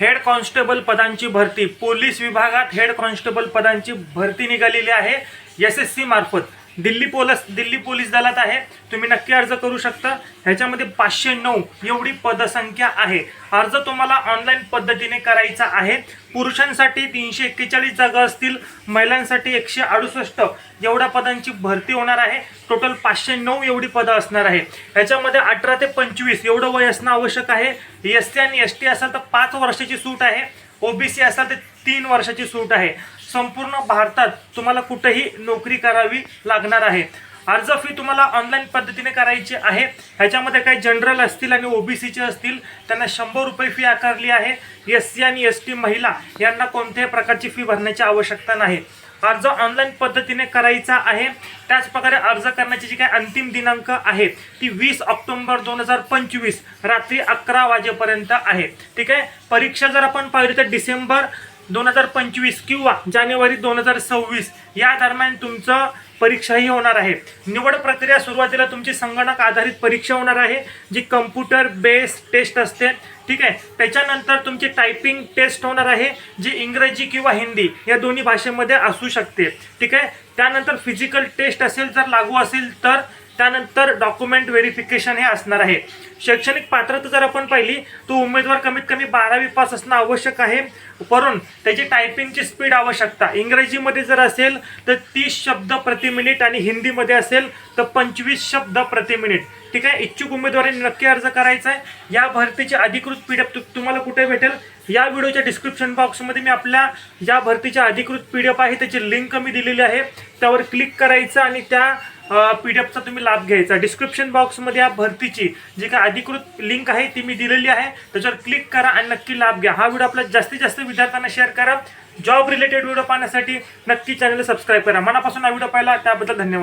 Head constable पदांची भरती. Police विभागात हेड कॉन्स्टेबल पदांची भरती निघालेली आहे. एस एस सी मार्फत. दिल्ली पोलस दिल्ली पोलीस दलात आहे. तुम्ही नक्की अर्ज करू शकता. ह्याच्यामध्ये पाचशे नऊ एवढी पदसंख्या आहे. अर्ज तुम्हाला ऑनलाईन पद्धतीने करायचा आहे. पुरुषांसाठी तीनशे एक्केचाळीस जागा असतील. महिलांसाठी एकशे अडुसष्ट एवढ्या पदांची भरती होणार आहे. टोटल पाचशे नऊ एवढी पदं असणार आहे. ह्याच्यामध्ये अठरा ते पंचवीस एवढं वय असणं आवश्यक आहे. एस टी आणि एस टी असाल तर पाच वर्षाची सूट आहे. ओबीसी असाल तर तीन वर्षाची सूट आहे. संपूर्ण भारतात तुम्हाला कुठेही नोकरी करावी लागणार आहे. अर्ज फी तुम्हाला ऑनलाईन पद्धतीने करायची आहे. ह्याच्यामध्ये काही जनरल असतील आणि ओबीसीचे असतील त्यांना शंभर रुपये फी आकारली आहे. एस सी आणि एस टी महिला यांना कोणत्याही प्रकारची फी भरण्याची आवश्यकता नाही. अर्ज ऑनलाईन पद्धतीने करायचा आहे. त्याचप्रकारे अर्ज करण्याची जी काही अंतिम दिनांक आहे ती वीस ऑक्टोंबर दोन हजार पंचवीस रात्री अकरा वाजेपर्यंत आहे. ठीक आहे? परीक्षा जर आपण पाहिली तर डिसेंबर दोन हजार पंचवीस किंवा जानेवारी दोन हजार सव्वीस या दरम्यान तुमचं परीक्षाही होणार आहे. निवड प्रक्रिया सुरुवातीला तुमची संगणक आधारित परीक्षा होणार आहे जी कम्प्युटर बेस्ड टेस्ट असते. ठीक आहे? त्याच्यानंतर तुमची टायपिंग टेस्ट होणार आहे जी इंग्रजी किंवा हिंदी या दोन्ही भाषेमध्ये असू शकते. ठीक आहे? त्यानंतर फिजिकल टेस्ट असेल जर लागू असेल तर त्यानंतर डॉक्युमेंट व्हेरिफिकेशन हे असणार आहे. शैक्षणिक पात्रता जर आपण पाहिली तर उमेदवार कमीत कमी बारावी पास असणं आवश्यक आहे. वरून त्याची टायपिंगची स्पीड आवश्यकता. इंग्रजीमध्ये जर असेल तर तीस शब्द प्रति मिनिट आणि हिंदीमध्ये असेल तर पंचवीस शब्द प्रति मिनिट ठीक आहे? इच्छुक उमेदवारांनी नक्की अर्ज करायचा आहे. या भरतीची अधिकृत पी डी एफ तुम्हाला कुठे भेटेल? या व्हिडिओच्या डिस्क्रिप्शन बॉक्समध्ये मी आपल्या ज्या भरतीच्या अधिकृत पी डी एफ आहे. त्याची लिंक मी दिलेली आहे. त्यावर क्लिक करायचं आणि त्या पी डी एफचा तुम्ही लाभ घ्यायचा. डिस्क्रिप्शन बॉक्समध्ये या भरतीची जी काय अधिकृत लिंक आहे ती मी दिलेली आहे. त्याच्यावर क्लिक करा आणि नक्की लाभ घ्या. हा व्हिडिओ आपल्या जास्तीत जास्त विद्यार्थ्यांना शेअर करा. जॉब रिलेटेड व्हिडिओ पाहण्यासाठी नक्की चॅनल सबस्क्राईब करा. मनापासून हा व्हिडिओ पाहिला त्याबद्दल धन्यवाद.